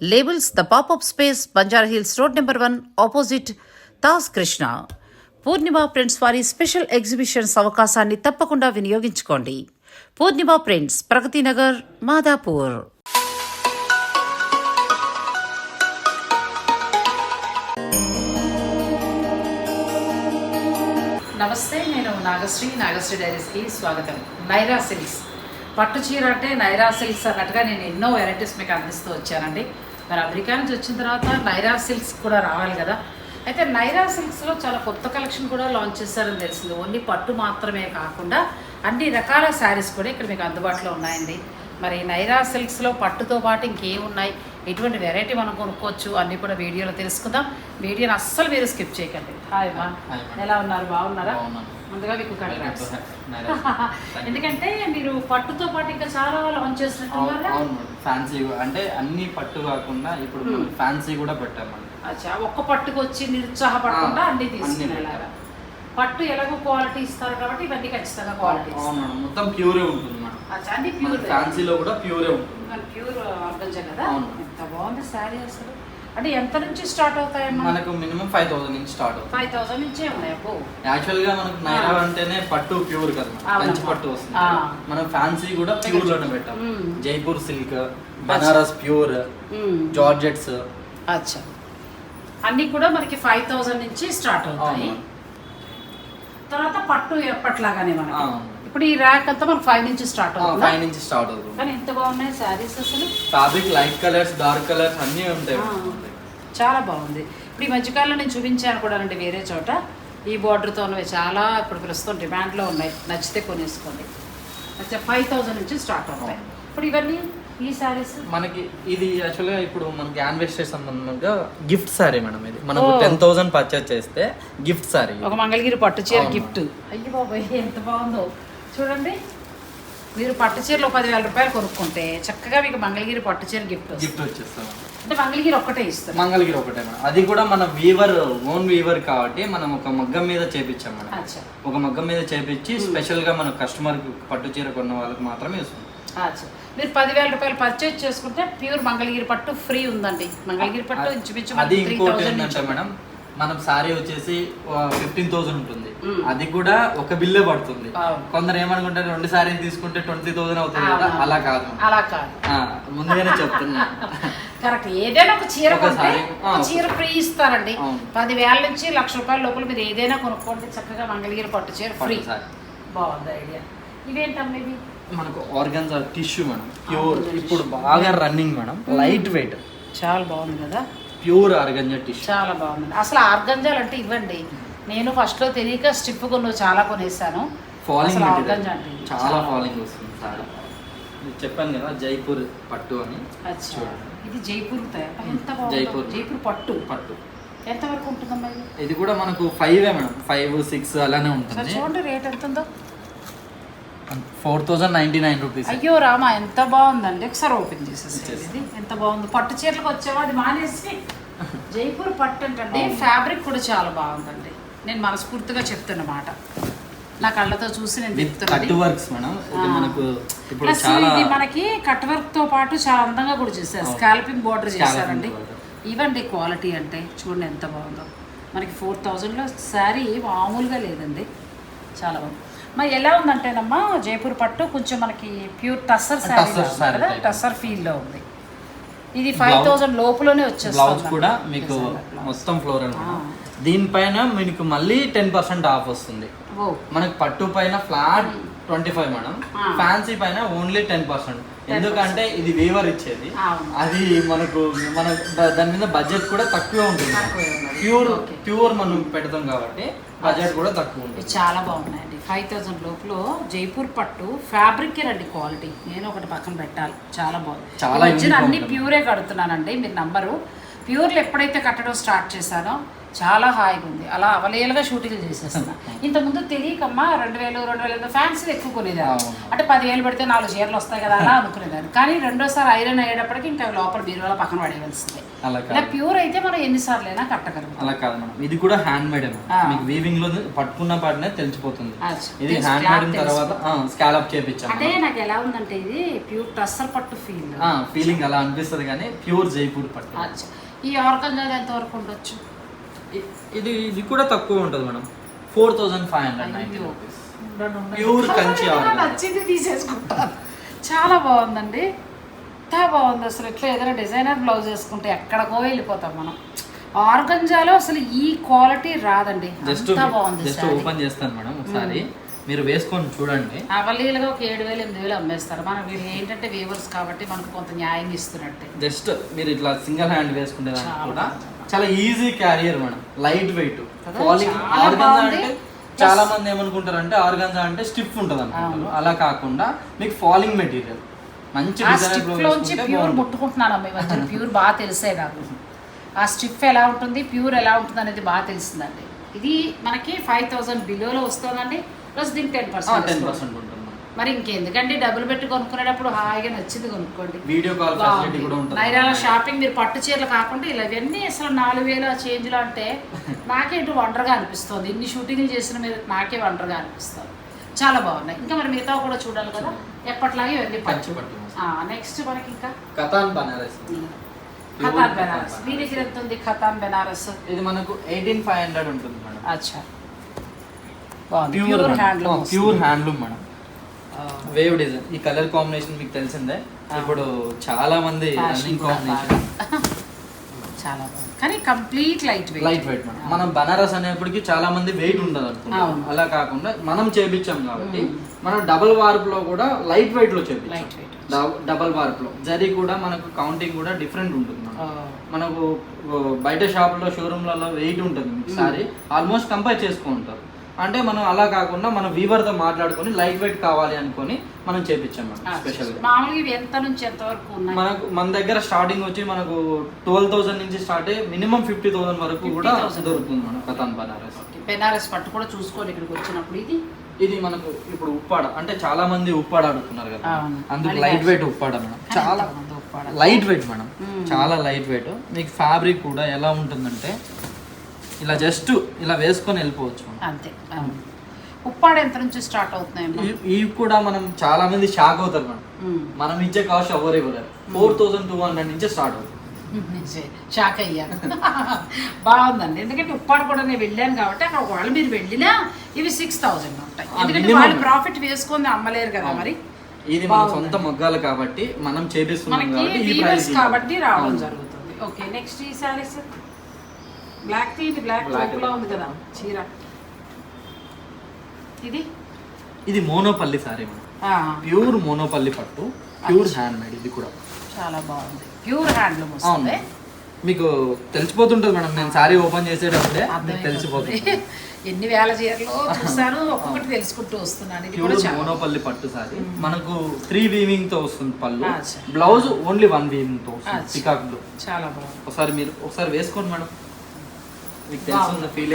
Labels the pop up space Banjara hills road number one opposite తాస్ Krishna Purnima prints వారి special exhibitions అవకాశాన్ని తప్పకుండా వినియోగించుకోండి Purnima prints ప్రగతి నగర్ మాదాపూర్ నమస్తే నేను నాగశ్రీ. నాగశ్రీ డైరీస్కి స్వాగతం. నైరా సిల్క్స్. పట్టు చీర అంటే నైరా సిల్క్స్ అన్నట్టుగా నేను ఎన్నో వెరైటీస్ మీకు అందిస్తూ వచ్చానండి. మరి అమెరికా నుంచి వచ్చిన తర్వాత నైరా సిల్క్స్ కూడా రావాలి కదా. అయితే నైరా సిల్క్స్లో చాలా కొత్త కలెక్షన్ కూడా లాంచ్ చేశారని తెలిసింది. ఓన్లీ పట్టు మాత్రమే కాకుండా అన్ని రకాల శారీస్ కూడా ఇక్కడ మీకు అందుబాటులో ఉన్నాయండి. మరి నైరా సిల్క్స్లో పట్టుతో పాటు ఇంకేమున్నాయి? ఎటువంటి వెరైటీ మనం కొనుక్కోవచ్చు? అన్నీ కూడా వీడియోలో తెలుసుకుందాం. వీడియోని అస్సలు మీరు స్కిప్ చేయకండి. హాయ్ మా. ఎలా ఉన్నారు? బాగున్నారా? ముందుగా మీకు అవును ఎందుకంటే మీరు పట్టుతో పాటు ఇంకా చాలా లాంచ్ చేసినట్టున్నారా అవును ఫ్యాన్సీ అంటే అన్ని పట్టు కాకుండా ఇప్పుడు Hmm. ఫ్యాన్సీ కూడా పెట్టామండి అచ్చా ఒక్క పట్టుకు వచ్చి నిరుత్సాహపడకుండా అన్ని తీసుకునేలాగా పట్టు. ఎలాగో క్వాలిటీ ఇస్తారు కాబట్టి ఇవన్నీ ఖచ్చితంగా క్వాలిటీ అవును మొత్తం ప్యూరే ఉంటుంది మేడం అచ్చా అన్ని ప్యూర్ ఫ్యాన్సీలో కూడా ప్యూరే ఉంటుంది. ప్యూర్ ఆర్గంజా కదా. ఎంత బాగుంది శారీ అసలు. అంటే ఎంత నుంచి స్టార్ట్ అవుతాయమ్మా? మనకు మినిమం ఫైవ్ థౌసండ్ నుంచి స్టార్ట్ అవుతుంది. ఫైవ్ థౌసండ్ నుంచే ఉన్నాయి యాక్చువల్గా మనకు నైరా అంటేనే పట్టు ప్యూర్ కదా. మంచి పట్టు వస్తుంది. మనం ఫ్యాన్సీ కూడా ప్యూర్లోనే పెట్టాం. Jaipur silk Banaras pure. Georgettes. అచ్చా. అన్నీ కూడా మనకి ఫైవ్ థౌజండ్ నుంచి స్టార్ట్ అవుతాయి. తర్వాత పట్టు ఎప్పట్లాగానే మనకి. ఇప్పుడు ఈ ర్యాక్ అంతా మనకి ఫైవ్ నుంచి స్టార్ట్ అవుతుంది? ఫైవ్ నుంచి స్టార్ట్ అవుతుంది. కానీ ఎంత బాగున్నాయి శారీస్ అసలు? Fabric light colours dark colours అన్నీ ఉంటాయి. చాలా బాగుంది. ఇప్పుడు ఈ మధ్యకాలంలో నేను చూపించాను కూడా అండి వేరే చోట. ఈ బార్డర్తో ఉన్నవి చాలా ఇప్పుడు ప్రస్తుతం డిమాండ్లో ఉన్నాయి. నచ్చితే కొనేసుకోండి. అచ్చా ఫైవ్ థౌజండ్ నుంచి స్టార్ట్ అవుతాయి. ఇప్పుడు ఇవన్నీ ఈ శారీస్ మనకి ఇది యాక్చువల్గా ఇప్పుడు మనకి యానివర్సరీ సంబంధంగా గిఫ్ట్ సారీ మేడం ఇది. మనకు ఓ. టెన్ థౌసండ్ పర్చేస్ చేస్తే గిఫ్ట్ సారీ ఒక మంగళగిరి పట్టు చీర. గిఫ్ట్ అయ్యి బాబాయ్ ఎంత బాగుందో. చూడండి. మీరు పట్టు చీరలు పదివేల రూపాయలు కొనుక్కుంటే చక్కగా మీకు మంగళగిరి పట్టు చీర గిఫ్ట్ గిఫ్ట్ వచ్చేస్తాం అంటే మంగళగిరి ఒక్కటే ఇస్తారు. మంగళగిరి ఒకటే మేడం. అది కూడా మన వీవర్ ఓన్ వీవర్ కాబట్టి మనం ఒక మగ్గం మీద చేపించాం మేడం. అచ్చా. ఒక మగ్గం మీద చేపించి స్పెషల్గా మన కస్టమర్ పట్టు చీర కొన్న వాళ్ళకి మాత్రమే ఇస్తుంది అచ్చా. మీరు పదివేల రూపాయలు పర్చేజ్ చేసుకుంటే ప్యూర్ మంగళగిరి పట్టు ఫ్రీ ఉందండి. మంగళగిరి పట్టు ఇంచుమించు అది త్రీ ఇంకోటి థౌజండ్ ఏంటంటే మేడం మనం సారీ వచ్చేసి ఫిఫ్టీన్ థౌసండ్ ఉంటుంది. మ్మ్. అది కూడా ఒక బిల్లే పడుతుంది. అవును. కొందరు ఏమనుకుంటారు రెండు సారీలు తీసుకుంటే ట్వంటీ థౌసండ్ అవుతుంది కదా. అవును. అలా కాదు. అలా కాదు. ఆ, ముందుగానే చెప్తున్నా. కరెక్ట్. ఏదైనా ఒక చీర కొంటే ఒక చీర ఫ్రీ ఇస్తారండి. పదివేల నుంచి లక్ష రూపాయల లోపల మీరు ఏదైనా కొనుక్కోండి. చక్కగా మంగళగిరి పట్టు చీర ఫ్రీ. బాగుంది ఐడియా. ఇవేంటమ్మా ఇవి? మనకు ఆర్గన్స్ టిష్యూ మేడం. ప్యూర్ ఇప్పుడు. బాగా రన్నింగ్ మేడం. Light wait. చాలా బాగుంది కదా? Pure organza tissue. చాలా బాగుంది. అసలు ఆర్గంజాలు అంటే ఇవ్వండి. నేను ఫస్ట్లో తెలియక స్టిప్ కొన్ని చాలా కొనేసాను. ఫాలింగ్ చాలా ఫాలింగ్ వస్తుంది మీకు చెప్పాను కదా జైపూర్ పట్టు అని. చూడండి. ఇది జైపూర్ ఎంత బాగుంది. జైపూర్. జైపూర్ పట్టు. పట్టు. ఎంత వరకు ఉంటుందమ్మా ఇది? కూడా మనకు ఫైవ్ మేడం. ఫైవ్ సిక్స్ అలానే ఉంటుంది. చూడండి రేట్ ఎంత ఉందో. Four thousand ninety nine rupees అయ్యో రామా ఎంత బాగుందండి. ఒకసారి ఓపెన్ చేసేసి. ఇది ఎంత బాగుంది. పట్టు చీరలకు వచ్చేవాడు మానేసి. జైపూర్ పట్టు అంటండి. ఫ్యాబ్రిక్ కూడా చాలా బాగుందండి. నేను మనస్ఫూర్తిగా చెప్తున్నమాట నా కళ్ళతో చూసి నేను కట్ వర్క్స్ మేడం. మనకు ఇప్పుడు ప్లస్ చాలా ఇది మనకి కట్ వర్క్తో పాటు చాలా అందంగా కూడా చేశారు. స్కాల్పింగ్ బోర్డర్ చేశారండి. ఇవ్వండి క్వాలిటీ అంటే చూడండి ఎంత బాగుందో మనకి ఫోర్ థౌజండ్లో శారీ మామూలుగా లేదండి చాలా బాగుంది మరి ఎలా ఉందంటేనమ్మా జైపూర్ పట్టు కొంచెం మనకి ప్యూర్ టస్సర్ శారీ. టస్సర్ ఫీల్లో ఉంది ఇది ఫైవ్ థౌజండ్ లోపలనే వచ్చేస్తుంది కూడా మీకు. మొత్తం ఫ్లోరల్. దీనిపైన మీకు మళ్ళీ టెన్ పర్సెంట్ ఆఫ్ వస్తుంది. మనకి పట్టు పైన flat twenty five madam. Fancy పైన ఓన్లీ టెన్ పర్సెంట్. ఎందుకంటే ఇది వేవర్ ఇచ్చేది. అది మనకు మన దాని మీద బడ్జెట్ కూడా తక్కువే ఉంటుంది. ప్యూర్. ప్యూర్ మనం పెడతాం కాబట్టి బడ్జెట్ కూడా తక్కువ ఉంటుంది. చాలా బాగున్నాయండి. ఫైవ్ థౌజండ్ లోపల జైపూర్ పట్టు ఫ్యాబ్రిక్ రండి క్వాలిటీ. నేను ఒకటి పక్కన పెట్టాలి. చాలా బాగుంది. చాలా అన్ని. ప్యూరే కడుతున్నానండి. మీరు నంబరు. ప్యూర్లు ఎప్పుడైతే కట్టడం స్టార్ట్ చేశానో చాలా హాయిగా ఉంది. అలా అవలేలుగా షూటింగ్లు చేసేస్తున్నా. ఇంతకుముందు తెలియకమ్మా రెండు వేలు రెండు వేలు ఫ్యాన్సీ ఎక్కువ కొనేదాన్ని. అంటే పదివేలు పెడితే నాలుగు చీరలు వస్తాయి కదా అలా అనుకునేదాన్ని. కానీ రెండోసారి ఐరన్ అయ్యేటప్పటికి ఇంకా లోపల బీరువాల పక్కన పడేయవలసిందే. ఇలా ప్యూర్ అయితే మనం ఎన్నిసార్లు అయినా కట్టగలుగుతాం. అలా కాదు మేడం. ఇది కూడా హ్యాండ్ మేడ్. మీకు వీవింగ్లో పట్టుకున్న పాటనే తెలిసిపోతుంది. ఇది హ్యాండ్ మేడ్ తర్వాత స్కాలప్ చేపించాం అంటే నాకు ఎలా ఉందంటే ఇది ప్యూర్ టస్సర్ పట్టు ఫీల్. ఫీలింగ్ అలా అనిపిస్తుంది కానీ ప్యూర్ జైపూర్ పట్టు. ఈ ఆర్గంజా ఎంత వరకు ఉండొచ్చు? ఇది ఇది కూడా తక్కువ ఉంటుంది madam. Four thousand five hundred ninety. Rupees. Pure Kanchi. నచ్చింది తీసేసుకుంటాను చాలా బాగుందండి. ఎంత బాగుంది అసలు ఇట్లా ఏదైనా డిజైనర్ బ్లౌజ్ వేసుకుంటే ఎక్కడికో వెళ్ళిపోతాం మనం. ఆర్గంజాలో అసలు ఈ క్వాలిటీ రాదండి. జస్ట్ బాగుంది జస్ట్ ఓపెన్ చేస్తాను మేడం ఒకసారి. మీరు వేసుకొని చూడండి. అవలీలుగా ఒక ఏడు వేలు ఎనిమిది వేలు అమ్మేస్తారు. మనం వీళ్ళు ఏంటంటే వీవర్స్ కాబట్టి మనకు కొంత న్యాయం ఇస్తున్నట్టే. జస్ట్ మీరు ఇట్లా సింగిల్ హ్యాండ్ వేసుకునే కూడా. చాలా easy carrier madam. Light weight? Falling. అంటే చాలా మంది ఏమనుకుంటారు అంటే ఆర్గంజా అంటే స్టిఫ్ ఉంటుంది అనుకుంటారు అలా కాకుండా మీకు ఫాలింగ్ మెటీరియల్ మంచి ప్యూర్ ముట్టుకుంటున్నాను ప్యూర్ బాగా తెలిసే నాకు. ఆ స్టిఫ్ ఎలా ఉంటుంది ప్యూర్ ఎలా ఉంటుంది అనేది బాగా తెలిసిందండి. ఇది మనకి ఫైవ్ థౌసండ్ బిలోలో వస్తుందండి. ప్లస్ దీనికి టెన్ టెన్ పర్సెంట్ పర్సెంట్ ఉంటుంది. మరి ఇంకెందుకంటే డబ్బులు పెట్టి కొనుక్కునేటప్పుడు హాయిగా నచ్చింది కొనుక్కోండి. వీడియో కాల్ ఫెసిలిటీ కూడా ఉంటుంది. నైరాల షాపింగ్ మీరు పట్టు చీరలు కాకుండా ఇలా ఇవన్నీ అసలు నాలుగు వేలు ఆ చేంజ్లో అంటే నాకే ఇటు వండర్గా అనిపిస్తుంది. ఇన్ని షూటింగ్లు చేసిన మీద నాకే వండర్గా అనిపిస్తుంది. చాలా బాగున్నాయి. ఇంకా మరి మిగతా కూడా చూడాలి కదా? ఎప్పట్లాగే ఇవన్నీ పట్టు. నెక్స్ట్ మనకి ఇంకా? కథాన్ బనారస్. ఖతాన్ బెనారస్. మీ దగ్గర ఎంత ఉంది ఖతాన్ బెనారస్? ఇది మనకు ఎయిటీన్ ఫైవ్ హండ్రెడ్ ఉంటుంది మేడం. అచ్చా. Pure handloom pure handloom madam. Wave design ఈ కలర్ కాంబినేషన్ మీకు తెలిసిందే. ఇప్పుడు చాలా మంది రన్నింగ్ కాంబినేషన్ చాలా కానీ complete light weight. Light weight madam. మనం బనారస్ అనేప్పటికి చాలా మంది వెయిట్ ఉండదు అనుకుంటాం. అలా కాకుండా మనం చేపించాం కాబట్టి మనం డబుల్ వార్ప్లో కూడా లైట్ వెయిట్లో చేపించాం. Light weight. డబుల్ వార్ప్లో జరీ కూడా మనకు కౌంటింగ్ కూడా డిఫరెంట్ ఉంటుంది. మనకు బయట షాపుల్లో షోరూమ్లలో వెయిట్ ఉంటుంది. సారీ ఆల్మోస్ట్ కంపేర్ చేసుకుంటారు అంటే మనం అలా కాకుండా మనం వీవర్తో మాట్లాడుకొని లైట్ వెయిట్ కావాలి అనుకొని మనం చేపించాం మేడం స్పెషల్గా. మామూలుగా ఇవి ఎంత నుంచి ఎంత వరకు ఉన్నాయి? మనకు మన దగ్గర స్టార్టింగ్ వచ్చి మనకు ట్వెల్వ్ థౌసండ్ నుంచి స్టార్ట్ అయ్యి మినిమం ఫిఫ్టీ థౌసండ్ వరకు కూడా 50,000 దొరుకుతుంది మనం కథాన్ బనారస్. బెనారస్ పట్టు కూడా చూసుకోండి ఇక్కడికి వచ్చినప్పుడు. ఇది? ఇది మనకు ఇప్పుడు ఉప్పాడ అంటే చాలా మంది ఉప్పాడ అడుగుతున్నారు కదా. అందుకు లైట్ వెయిట్ ఉప్పాడ మేడం. చాలా. Light weight madam. చాలా లైట్ వెయిట్ మీకు ఫ్యాబ్రిక్ కూడా ఎలా ఉంటుందంటే ఇలా జస్ట్ ఇలా వేసుకొని వెళ్ళిపోవచ్చు మనం. అంతే. ఉప్పాడ ఎంత నుంచి స్టార్ట్ అవుతున్నాయి ఇవి- కూడా మనం చాలా మంది షాక్ అవుతారు మేడం మనం ఇచ్చే కాస్ట్ ఎవరు ఇవ్వలేరు. ఫోర్ థౌసండ్ టూ హండ్రెడ్ నుంచి స్టార్ట్ అవుతుంది. షాక్ అయ్యాను బాగుందండి. ఎందుకంటే ఉప్పాడ కూడా నేను వెళ్ళాను కాబట్టి అక్కడ ఒకవేళ మీరు వెళ్ళినా ఇవి సిక్స్ థౌజండ్ ఉంటాయి. ఎందుకంటే. వాళ్ళు ప్రాఫిట్ వేసుకొని అమ్మలేరు కదా మరి. ఇది మన సొంత మొగ్గాలు కాబట్టి మనం చేపిస్తున్నాం కాబట్టి రావడం జరుగుతుంది. ఓకే నెక్స్ట్ ఈ saris black tea black Black. లో ఉంది కదా చీర. ఇది? ఇది మోనోపల్లి సారీ ప్యూర్ మోనోపల్లి పట్టు ప్యూర్ హ్యాండ్ మేడ్ ఇది కూడా. చాలా బాగుంది. ప్యూర్ హ్యాండ్లూమ్ అవును. మీకు తెలిసిపోతుంటుంది మేడం నేను సారీ ఓపెన్ చేసేటప్పుడే. తెలిసిపోతుంది. ఎన్ని వేల చీరలు చూసాను ఒక్కొక్కటి తెలుసుకుంటూ వస్తున్నాను. ఇది కూడా మోనోపల్లి పట్టు సారీ. మనకు త్రీ వీవింగ్తో వస్తుంది పళ్ళు. బ్లౌజ్ ఓన్లీ వన్ వీవింగ్తో వస్తుంది. పికాక్ బ్లూ చాలా బాగుంది. ఒకసారి మీరు ఒకసారి వేసుకోండి మేడం మీకు తెలుస్తుంది ఫీలింగ్ ఎలా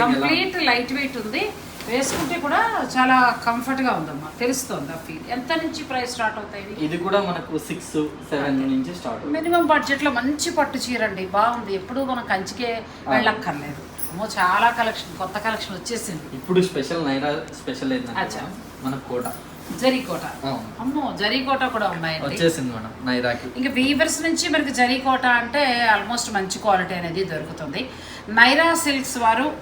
కంప్లీట్ లైట్ వెయిట్ ఉంది? వేసుకుంటే కూడా చాలా కంఫర్ట్గా ఉందమ్మా. తెలుస్తుంది ఆ ఫీల్ ఎంత నుంచి ప్రైస్ స్టార్ట్ అవుతాయి? ఇది? కూడా మనకు సిక్స్ సెవెన్ నుంచి స్టార్ట్ మినిమం బడ్జెట్లో మంచి పట్టు చీర అండి. బాగుంది. ఎప్పుడు మనం కంచికే వెళ్ళక్కర్లేదు. అమ్మో చాలా కలెక్షన్ కొత్త కలెక్షన్ వచ్చేసింది. ఇప్పుడు స్పెషల్ నైరా స్పెషల్ ఏంటంటే. మన కోట. జరీకోట అమ్మో జరీకోట కూడా ఉన్నాయండి. వచ్చేసింది మేడం నైరాకి. ఇంకా వీవర్స్ నుంచి మనకి జరీకోట అంటే ఆల్మోస్ట్ మంచి క్వాలిటీ అనేది దొరుకుతుంది. నైరా సిల్క్స్ వారు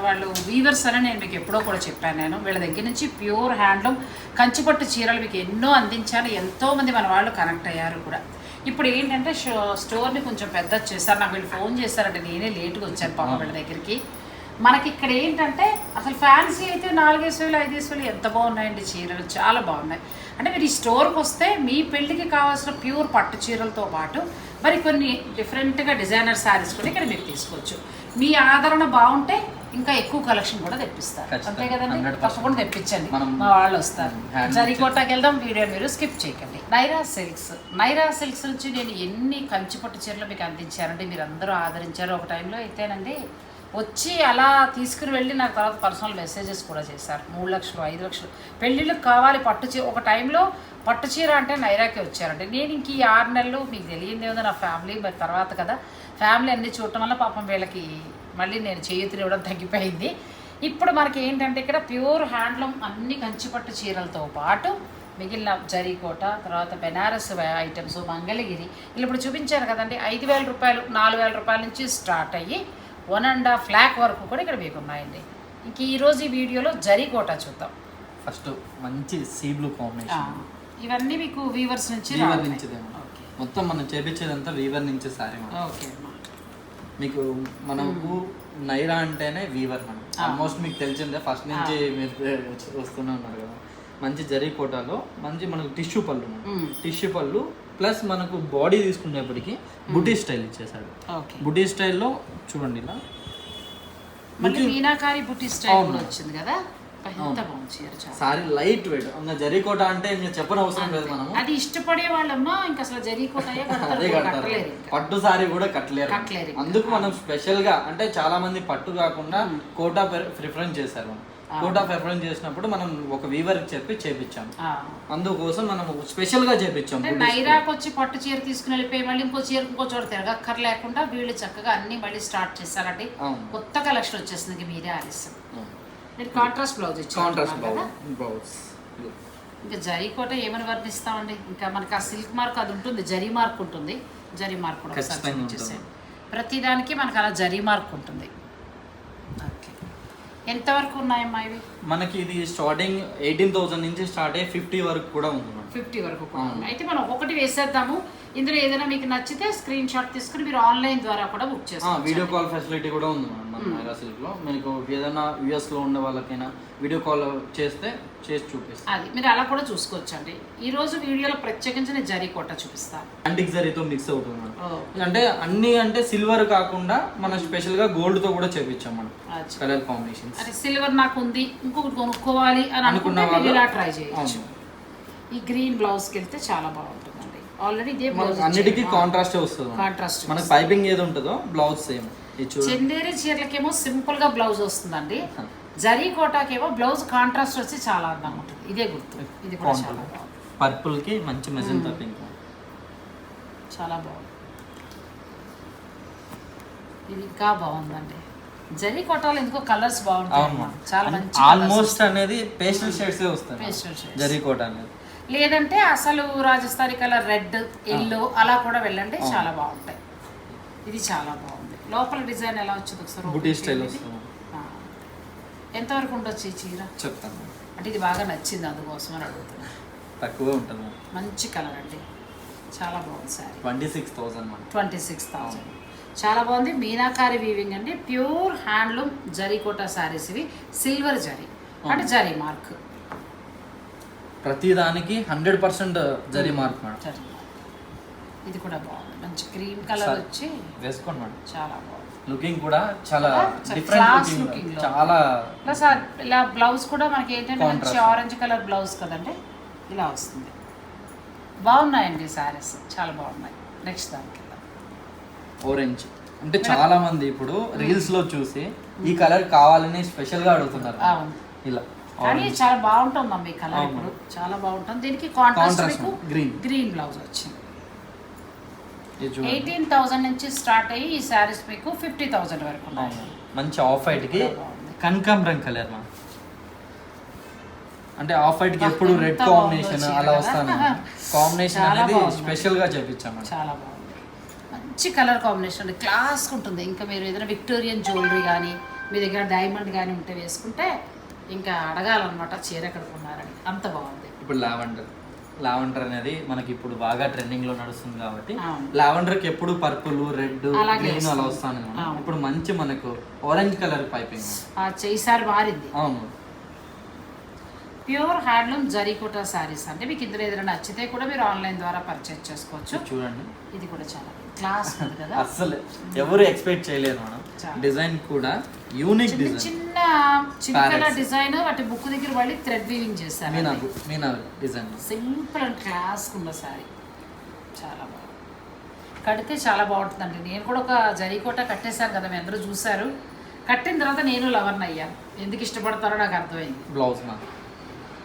వాళ్ళు వీవర్స్ అని నేను మీకు ఎప్పుడో కూడా చెప్పాను నేను. వీళ్ళ దగ్గర నుంచి ప్యూర్ హ్యాండ్లూమ్ కంచిపట్టు చీరలు మీకు ఎన్నో అందించాను ఎంతో మంది మన వాళ్ళు కనెక్ట్ అయ్యారు కూడా. ఇప్పుడు ఏంటంటే షో- స్టోర్ని కొంచెం పెద్ద చేశారు. నాకు వీళ్ళు ఫోన్ చేశారంటే నేనే లేట్గా వచ్చాను పాపం వీళ్ళ దగ్గరికి. మనకి ఇక్కడ ఏంటంటే అసలు ఫ్యాన్సీ అయితే నాలుగేసి వేలు ఐదేసి వేలు ఎంత బాగున్నాయండి చీరలు. చాలా బాగున్నాయి. అంటే మీరు ఈ స్టోర్కి వస్తే మీ పెళ్ళికి కావాల్సిన ప్యూర్ పట్టు చీరలతో పాటు మరి కొన్ని డిఫరెంట్గా డిజైనర్ శారీస్ కూడా ఇక్కడ మీరు తీసుకోవచ్చు. మీ ఆదరణ బాగుంటే ఇంకా ఎక్కువ కలెక్షన్ కూడా తెప్పిస్తారు. అంతే కదండి? 100% తప్పకుండా తెప్పించండి. మా వాళ్ళు వస్తారు. జరికోటాకి వెళ్దాం వీడియో మీరు స్కిప్ చేయకండి. నైరా సిల్క్స్. నైరా సిల్క్స్ నుంచి నేను ఎన్ని కంచిపట్టు చీరలు మీకు అందించానంటే మీరు అందరూ ఆదరించారు. ఒక టైంలో అయితేనండి వచ్చి అలా తీసుకుని వెళ్ళి నాకు తర్వాత పర్సనల్ మెసేజెస్ కూడా చేశారు. మూడు లక్షలు ఐదు లక్షలు. పెళ్ళిళ్ళకి కావాలి పట్టు చీర ఒక టైంలో పట్టు చీర అంటే నైరాకి వచ్చారంటే నేను ఇంక ఈ ఆరు నెలలు మీకు తెలియదు ఏదో నా ఫ్యామిలీ మరి తర్వాత కదా ఫ్యామిలీ అన్ని చూడటం వల్ల పాపం వీళ్ళకి మళ్ళీ నేను చేతులు ఇవ్వడం తగ్గిపోయింది. ఇప్పుడు మనకి ఏంటంటే ఇక్కడ ప్యూర్ హ్యాండ్లూమ్ అన్ని కంచిపట్టు చీరలతో పాటు మిగిలిన జరీకోట తర్వాత బెనారస్ ఐటమ్స్ మంగళగిరి. వీళ్ళు ఇప్పుడు చూపించారు కదండి ఐదు వేల రూపాయలు నాలుగు వేల రూపాయల నుంచి స్టార్ట్ అయ్యి వన్ అండ్ హాఫ్ ల్యాక్ వరకు కూడా ఇక్కడ మీకు ఉన్నాయండి. ఇంక ఈరోజు ఈ వీడియోలో జరీకోట చూద్దాం. ఫస్ట్ మంచి సీ బ్లూ కాంబినేషన్. ఇవన్నీ మీకు వీవర్స్ నుంచి వీవర్ మొత్తం మనం చేపించేదంతా వీవర్ నుంచి సారీ ఓకే అమ్మా. మీకు మనకు నైరా అంటేనే వీవర్ మనం. ఆల్మోస్ట్ మీకు తెలిసిందే ఫస్ట్ నుంచి మీరు వస్తూనే ఉన్నారు కదా. మంచి జరీ కోటాలో మంచి మనకు టిష్యూ పళ్ళు. టిష్యూ పళ్ళు ప్లస్ మనకు బాడీ తీసుకునేప్పటికి బుటీ స్టైల్ ఇచ్చేసాడు బుటీ స్టైల్లో చూడండి ఇలా. మళ్ళీ మీనాకారి బుట్టి స్టైల్ వచ్చింది కదా? ఎంత బాగుంది చీర చాలా సారీ లైట్ వెయిట్. ఇంకా జరీ కోట అంటే ఇంకా చెప్పని అవసరం లేదు మనము. అది ఇష్టపడే వాళ్ళమ్మా ఇంకా అసలు జరీకోట అదే కడతారు. పట్టు సారీ కూడా కట్టలేరు. అందుకు మనం స్పెషల్గా అంటే చాలా మంది పట్టు కాకుండా కోటా ప్రిఫరెన్స్ చేశారు. మనం కోటా ప్రిఫరెన్స్ చేసినప్పుడు మనం ఒక వీవర్ చెప్పి చేపించాం. అందుకోసం మనం స్పెషల్గా చేపించాం నైరాకి వచ్చి పట్టు చీర తీసుకుని వెళ్ళిపోయి మళ్ళీ ఇంకో చీర ఇంకో చోట తిరగక్కర్ లేకుండా వీళ్ళు చక్కగా అన్ని మళ్ళీ స్టార్ట్ అవును. కొత్త కలెక్షన్ వచ్చేసింది మీరే ఆలస్యం. మీరు కాంట్రాస్ట్ బ్లౌజ్ కాంట్రాస్ట్ ఇచ్చారు కదా? బ్లౌజ్ ఇంకా జరీ కోట ఏమని వర్ణిస్తామండి? ఇంకా మనకి ఆ సిల్క్ మార్క్ అది ఉంటుంది జరీ మార్క్ ఉంటుంది. జరీ మార్క్ కూడా ఒకసారి చూపించేసేయండి. ప్రతిదానికి మనకు అలా జరీ మార్క్ ఉంటుంది. ఓకే. ఎంతవరకు ఉన్నాయమ్మా ఇవి? మనకి ఇది స్టార్టింగ్ ఎయిటీన్ థౌసండ్ నుంచి స్టార్ట్ అయ్యి ఫిఫ్టీ వరకు కూడా ఉంది ఫిఫ్టీ వరకు కూడా. అయితే మనం ఒక్కొక్కటి వేసేద్దాము. ఇందులో ఏదైనా మీకు నచ్చితే స్క్రీన్ షాట్ తీసుకుని మీరు ఆన్లైన్ ద్వారా కూడా బుక్ చేసుకోవచ్చు. వీడియో కాల్ ఫెసిలిటీ కూడా ఉంది మన లో. మీకు ఏదైనా యుఎస్లో ఉండే వాళ్ళకైనా వీడియో కాల్ చేస్తే చేసి చూపిస్తాం. అది. మీరు అలా కూడా చూసుకోవచ్చండి. ఈ రోజు వీడియోలో ప్రత్యేకించి నేను జరీ కోట చూపిస్తాను యాంటిక్ జరీతో మిక్స్ అవుతుంది అంటే అన్ని అంటే సిల్వర్ కాకుండా మనం స్పెషల్గా గోల్డ్తో కూడా చేపించాం మనం. కలర్ కాంబినేషన్స్ అది సిల్వర్ నాకు ఉంది. ఇంకొకటి కొనుక్కోవాలి అని అనుకున్న అనుకుంటే వాళ్ళు- ఇలా ట్రై చేయొచ్చు. ఈ గ్రీన్ బ్లౌజ్కి వెళ్తే చాలా బాగుంటుందండి. ఆల్రెడీ ఇదే బ్లౌజ్ అన్నిటికీ కాంట్రాస్ట్ వస్తుంది. కాంట్రాస్ట్ మనకి పైపింగ్ ఏది ఉంటుందో బ్లౌజ్ సేమ్ చందేరి చీరలకేమో సింపుల్గా బ్లౌజ్ వస్తుందండి. జరీ కోటాకేమో బ్లౌజ్ కాంట్రాస్ట్ వచ్చి చాలా అందంగా ఉంటుంది. ఇదే గుర్తు. ఇది కూడా చాలా పర్పుల్కి మంచి మెజెంటా పింక్ చాలా బాగుంది. ఇది ఇంకా బాగుందండి. జరీ కోటాలు ఎందుకో కలర్స్ బాగుంటాయి. చాలా మంచి ఆల్మోస్ట్ అనేది పేస్టల్ షేడ్స్ వస్తాయి. shades. జరీ కోట అనేది. లేదంటే అసలు రాజస్థానీ కలర్ రెడ్ ఎల్లో అలా కూడా వెళ్ళండి చాలా బాగుంటాయి. ఇది చాలా బాగుంది. లోపల డిజైన్ ఎలా వచ్చింది ఒకసారి బుటీ స్టైల్. వస్తుంది. ఎంతవరకు ఉండొచ్చు ఈ చీర? చెప్తాను. అంటే ఇది బాగా నచ్చింది అందుకోసం అని అడుగుతున్నా. తక్కువే ఉంటుంది. మంచి కలర్ అండి. చాలా బాగుంది sari twenty six thousand twenty six thousand చాలా బాగుంది. మీనాకారి వీవింగ్ అండి. Pure handloom zari Kota saris ఇవి. సిల్వర్ జరీ. అంటే జరీ మార్క్. ప్రతి దానికి hundred percent zari mark madam. ఇది కూడా బాగుంది. మంచి క్రీమ్ కలర్. వచ్చి వేసుకోండి మేడం. చాలా బాగుంది. లుకింగ్ కూడా చాలా డిఫరెంట్ లుకింగ్. చాలా ప్లస్ ఇలా బ్లౌజ్ కూడా మనకి ఏంటంటే మంచి. ఆరెంజ్ కలర్ బ్లౌజ్ కదండి. ఇలా వస్తుంది. బాగున్నాయండి శారీస్. చాలా బాగున్నాయి. నెక్స్ట్ దానికి. ఆరెంజ్ అంటే చాలా మంది ఇప్పుడు రీల్స్లో చూసి ఈ కలర్ కావాలని స్పెషల్గా అడుగుతున్నారు. ఇలా కానీ చాలా బాగుంటుంది అమ్మ ఈ కలర్. ఇప్పుడు. చాలా బాగుంటుంది. దీనికి కాంట్రాస్ట్ మీకు green. గ్రీన్ బ్లౌజ్ వచ్చింది. ఎయిటీన్ థౌసండ్ నుంచి స్టార్ట్ అయ్యి ఈ శారీస్ మీకు ఫిఫ్టీ థౌసండ్ వరకు. మంచి ఆఫ్ వైట్కి. కనకాంబరం కలర్ మా. అంటే ఆఫ్ వైట్కి ఎప్పుడు రెడ్ కాంబినేషన్ అలా? వస్తాను. కాంబినేషన్ అనేది. స్పెషల్గా చేపించాం చాలా బాగుంది. మంచి కలర్ కాంబినేషన్ అండి క్లాస్ ఉంటుంది. ఇంకా మీరు ఏదైనా విక్టోరియన్ జ్యువెలరీ కానీ మీ దగ్గర డైమండ్ కానీ ఉంటే వేసుకుంటే ఇంకా అడగాలన్నమాట. చీర ఎక్కడ కొన్నారని. అంత బాగుంది. ఇప్పుడు లావెండర్. లావెండర్ అనేది మనకి ఇప్పుడు బాగా ట్రెండింగ్లో నడుస్తుంది కాబట్టి. లావెండర్కి ఎప్పుడు పర్పుల్ రెడ్ గ్రీన్ అలా. వస్తాను. ఇప్పుడు మంచి మనకు ఆరెంజ్ కలర్ పైపింగ్. ఆ చేసారి మారింది. అవును. ప్యూర్ హ్యాండ్లూమ్ జరీకోటా శారీస్ అంటే మీకు ఇందులో ఏదైనా నచ్చితే కూడా మీరు ఆన్లైన్ ద్వారా పర్చేజ్ చేసుకోవచ్చు. చూడండి. ఇది కూడా చాలా క్లాస్ కదా. అస్సలు. ఎవరు ఎక్స్పెక్ట్ చేయలేరు మనం చాలా. డిజైన్ కూడా యూనిక్ డిజైన్ చిన్న చిన్న. డిజైన్ వాటి బుక్ దగ్గర వాళ్ళు థ్రెడ్ వీవింగ్ చేశారు meena meena design simple and class ఉన్న శారీ చాలా బాగుంది. కడితే చాలా బాగుంటుందండి. నేను కూడా ఒక జరీకోట కట్టేశాను కదా మీ అందరూ చూశారు. కట్టిన తర్వాత నేను లవర్ని అయ్యాను. ఎందుకు ఇష్టపడతారో నాకు అర్థమైంది. బ్లౌజ్ మా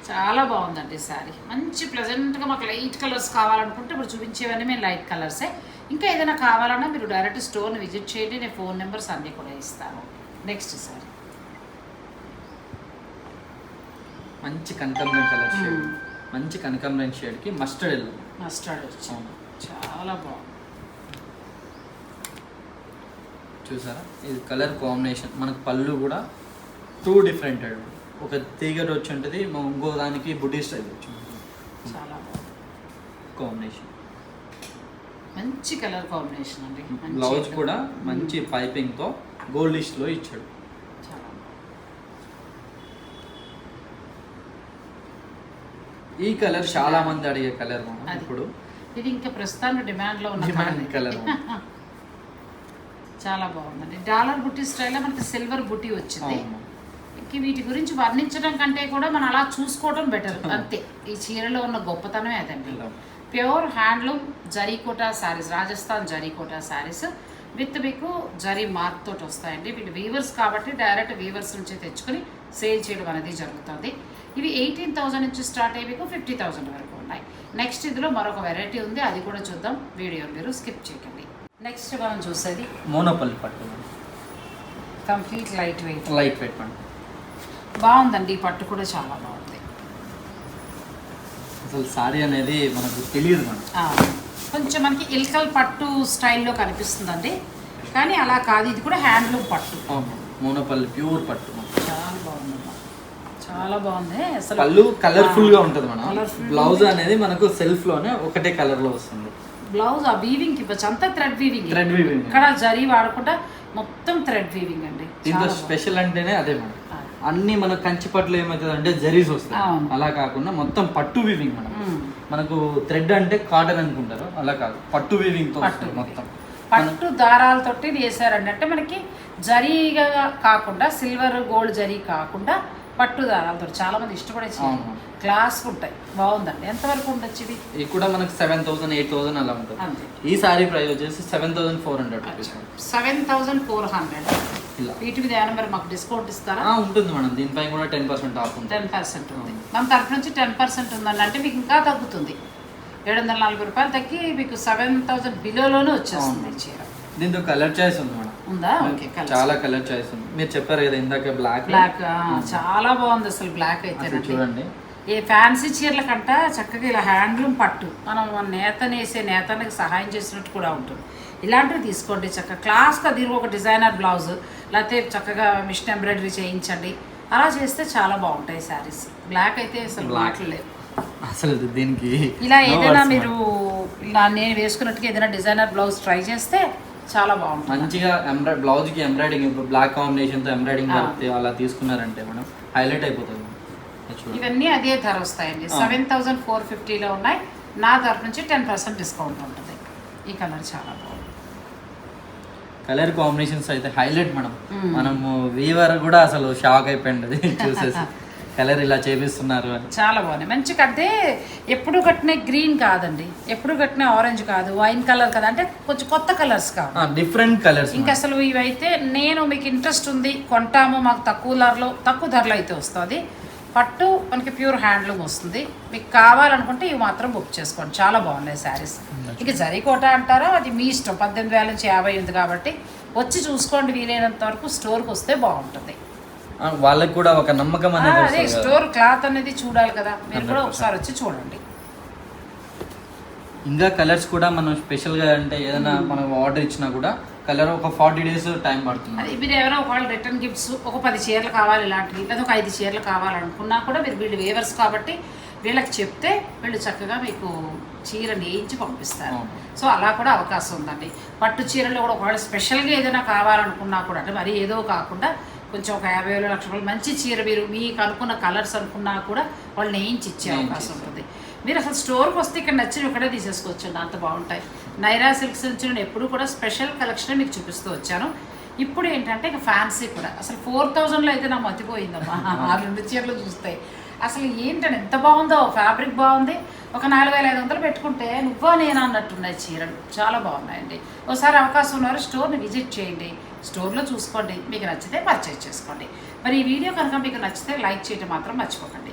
చాలా బాగుందండి శారీ. మంచి ప్లెజెంట్గా మాకు లైట్ కలర్స్ కావాలనుకుంటే ఇప్పుడు చూపించేవన్నీ మేము లైట్ కలర్సే ఇంకా ఏదైనా కావాలన్నా మీరు డైరెక్ట్ స్టోర్ని విజిట్ చేయండి. నేను ఫోన్ నెంబర్స్ అన్నీ కూడా ఇస్తాను. Next sari. మంచి కనకాంబరం కలర్ షేడ్. మంచి కనకాంబరం షేడ్కి మస్టర్డ్ ఎల్లో మస్టర్డ్ వచ్చింది చాలా బాగుంది. చూసారా? ఇది కలర్ కాంబినేషన్ మనకు పళ్ళు కూడా టూ డిఫరెంట్ ఒక తీగడు వచ్చి ఉంటుంది ఇంకో దానికి బుడ్డీ స్టైల్ వచ్చి చాలా బాగుంది కాంబినేషన్ మంచి కలర్ కాంబినేషన్ అండి బ్లౌజ్. కూడా మంచి పైపింగ్తో గోల్డిష్లో ఇచ్చాడు. ఈ కలర్ చాలా మంది అడిగే కలర్ అది. ఇప్పుడు ఇది ఇంకా ప్రస్తుతానికి డిమాండ్లో ఉన్న కలర్. చాలా బాగుందండి డాలర్ బుట్టి స్టైల్లో మనకి సిల్వర్ బుట్టి వచ్చింది ఇంక వీటి గురించి వర్ణించడం కంటే కూడా మనం అలా చూసుకోవడం బెటర్ అంతే. ఈ చీరలో ఉన్న గొప్పతనమే అదండి. Pure handloom Zarikota saris Rajasthan Zarikota saris with మీకు జరీ మార్క్ తోటి వస్తాయండి. వీళ్ళు వీవర్స్ కాబట్టి డైరెక్ట్ వీవర్స్ నుంచి తెచ్చుకొని సేల్ చేయడం అనేది జరుగుతుంది. ఇవి ఎయిటీన్ థౌసండ్ నుంచి స్టార్ట్ అయ్యి మీకు ఫిఫ్టీ థౌసండ్ వరకు ఉన్నాయి. నెక్స్ట్ ఇందులో మరొక వెరైటీ ఉంది. అది కూడా చూద్దాం. వీడియో మీరు స్కిప్ చేయకండి. నెక్స్ట్ మనం చూసేది మోనోపల్లి పట్టు. Complete light weight light weight పట్టు. బాగుందండి ఈ పట్టు కూడా చాలా బాగుంది. అసలు సారీ అనేది మనకు తెలియదు కొంచెం మనకి ఇల్కల్ పట్టు స్టైల్లో కనిపిస్తుందండి. కానీ అలా కాదు ఇది కూడా హ్యాండ్లూమ్ పట్టు. మోనోపల్లి ప్యూర్ పట్టు. చాలా బాగుందమ్మా చాలా బాగుంది. అసలు పళ్ళు కలర్ఫుల్గా ఉంటది మనం బ్లౌజ్ అనేది మనకు సెల్ఫ్లోనే ఒకటే కలర్లో వస్తుంది. బ్లౌజ్ ఆ వీవింగ్ ఇవ్వచ్చు. అంతా థ్రెడ్ వీవింగ్ థ్రెడ్ వీవింగ్ ఇక్కడ జరీ వాడకుండా మొత్తం థ్రెడ్ వీవింగ్ అండి. దీంతో స్పెషల్ అంటేనే అదే బాగుంది. అన్ని మన కంచి పట్లు ఏమవుతుంది అంటే జరీస్ వస్తాయి. అలా కాకుండా మొత్తం పట్టు వీవింగ్ మనం. మనకు థ్రెడ్ అంటే కాటన్ అనుకుంటారు. అలా కాదు. పట్టు వీవింగ్తో మొత్తం. పట్టు దారాలతోటి వేసారండి అంటే మనకి జరీగా కాకుండా సిల్వర్ గోల్డ్ జరీ కాకుండా పట్టు దారాలతో చాలా మంది ఇష్టపడే. క్లాస్ ఉంటాయి బాగుందండి. ఎంతవరకు ఉండొచ్చు ఇది? ఇది కూడా మనకు సెవెన్ థౌసండ్ ఎయిట్ థౌసండ్ అలా ఉంటుంది. ఈ సారీ ప్రైస్ వచ్చేసి seven thousand four hundred rupees seven thousand four hundred ఇలా. వీటి మీద ఏమైనా మరి మాకు డిస్కౌంట్ ఇస్తారా? ఆ, ఉంటుంది మేడం. దీనిపై కూడా టెన్ పర్సెంట్ ఆఫ్ ఉంటుంది. టెన్ పర్సెంట్ ఉంది. మన తరఫు నుంచి టెన్ పర్సెంట్ ఉందండి. అంటే మీకు ఇంకా తగ్గుతుంది. ఏడు వందల నలభై రూపాయలు తగ్గి మీకు సెవెన్ థౌజండ్ బిలోలోనే వచ్చేస్తుంది చీర. దీంతో కలర్ చాయిస్ ఉంది మేడం. ఉందా? ఓకే చాలా కలర్ చాయిస్ ఉంది. మీరు చెప్పారు కదా ఇందాక బ్లాక్ బ్లాక్ చాలా బాగుంది అసలు బ్లాక్ అయితే చూడండి. ఏ ఫ్యాన్సీ చీరల కంట చక్కగా ఇలా హ్యాండ్లూమ్ పట్టు. మనం మన నేతనేసే నేతనికి సహాయం చేసినట్టు కూడా ఉంటుంది. ఇలాంటివి తీసుకోండి చక్కగా. క్లాస్గా దీనికి ఒక డిజైనర్ బ్లౌజ్ లేకపోతే చక్కగా మిషన్ ఎంబ్రాయిడరీ చేయించండి. అలా చేస్తే చాలా బాగుంటాయి శారీస్. బ్లాక్ అయితే అసలు మాటలు అసలు దీనికి ఇలా ఏదైనా మీరు ఇలా నేను వేసుకున్నట్టుగా ఏదైనా డిజైనర్ బ్లౌజ్ ట్రై చేస్తే చాలా బాగుంటుంది. మంచిగా ఎంబ్రాయిడ్ బ్లౌజ్కి ఎంబ్రాయిడింగ్ బ్లాక్ కాంబినేషన్తో ఎంబ్రాయిడింగ్ అలా తీసుకున్నారంటే మనం హైలైట్ అయిపోతుంది. ఇవన్నీ అదే ధర వస్తాయండి. సెవెన్ థౌజండ్ ఫోర్ ఫిఫ్టీలో ఉన్నాయి. నా తరఫు నుంచి టెన్ పర్సెంట్ డిస్కౌంట్ ఉంటుంది. ఈ కలర్ చాలా బాగుంది. కలర్ కాంబినేషన్స్ అయితే హైలైట్ మేడం. మ్మ్. మనము వీవర్ కూడా అసలు షాక్ అయిపోయింది చూసేసి. కలర్ ఇలా చేపిస్తున్నారు చాలా బాగున్నాయి మంచి కడితే ఎప్పుడు కట్టిన గ్రీన్ కాదండి. ఎప్పుడు కట్టిన ఆరెంజ్ కాదు. వైన్ కలర్ కదా. అంటే కొంచెం కొత్త కలర్స్ కావాలి డిఫరెంట్ కలర్స్ ఇంకా అసలు ఇవైతే నేను మీకు ఇంట్రెస్ట్ ఉంది. కొంటాము మాకు తక్కువ ధరలో తక్కువ ధరలో అయితే వస్తుంది. పట్టు మనకి ప్యూర్ హ్యాండ్లూమ్ వస్తుంది. మీకు కావాలనుకుంటే ఇవి మాత్రం బుక్ చేసుకోండి. చాలా బాగున్నాయి శారీస్. ఇక జరీకోట అంటారా? అది మీ ఇష్టం. పద్దెనిమిది వేల నుంచి యాభై ఉంది కాబట్టి వచ్చి చూసుకోండి వీలైనంత వరకు. స్టోర్కి వస్తే బాగుంటుంది. వాళ్ళకి కూడా ఒక నమ్మకం అనేది అదే. స్టోర్ క్లాత్ అనేది చూడాలి కదా. మీరు కూడా 100%. ఒకసారి వచ్చి చూడండి. ఇంకా కలర్స్ కూడా మనం స్పెషల్గా అంటే ఏదైనా మనం ఆర్డర్ ఇచ్చినా కూడా కలర్ ఒక ఫార్టీ డేస్ టైం పడుతుంది. అది మీరు ఎవరో ఒకవేళ రిటర్న్ గిఫ్ట్స్ ఒక పది చీరలు కావాలి ఇలాంటివి లేదా ఒక ఐదు చీరలు కావాలనుకున్నా కూడా మీరు వీళ్ళు వేవర్స్ కాబట్టి వీళ్ళకి చెప్తే వీళ్ళు చక్కగా మీకు చీర నేయించి పంపిస్తారు. సో అలా కూడా అవకాశం ఉందండి. పట్టు చీరలో కూడా ఒకవేళ స్పెషల్గా ఏదైనా కావాలనుకున్నా కూడా అంటే మరి ఏదో కాకుండా కొంచెం ఒక యాభై వేల లక్ష మంచి చీర మీరు మీకు అనుకున్న కలర్స్ అనుకున్నా కూడా వాళ్ళు నేయించి ఇచ్చే అవకాశం ఉంటుంది. మీరు అసలు స్టోర్కి వస్తే ఇక్కడ నచ్చిన ఇక్కడే తీసేసుకోవచ్చు అంత బాగుంటాయి. నైరా సిల్క్స్ నుంచి నేను ఎప్పుడు కూడా స్పెషల్ కలెక్షన్ మీకు చూపిస్తూ వచ్చాను. ఇప్పుడు ఏంటంటే ఇక ఫ్యాన్సీ కూడా. అసలు ఫోర్ థౌజండ్లో అయితే నా మతిపోయిందమ్మా. ఆ రెండు చీరలు చూస్తే. అసలు ఏంటంటే ఎంత బాగుందో ఫ్యాబ్రిక్ బాగుంది. ఒక నాలుగు వేల ఐదు వందలు పెట్టుకుంటే నువ్వా నేను అన్నట్టున్నాయి చీరలు. చాలా బాగున్నాయండి. ఒకసారి అవకాశం ఉన్నవారు స్టోర్ని విజిట్ చేయండి. స్టోర్లో చూసుకోండి. మీకు నచ్చితే పర్చేజ్ చేసుకోండి. మరి ఈ వీడియో కనుక మీకు నచ్చితే లైక్ చేయడం మాత్రం మర్చిపోకండి.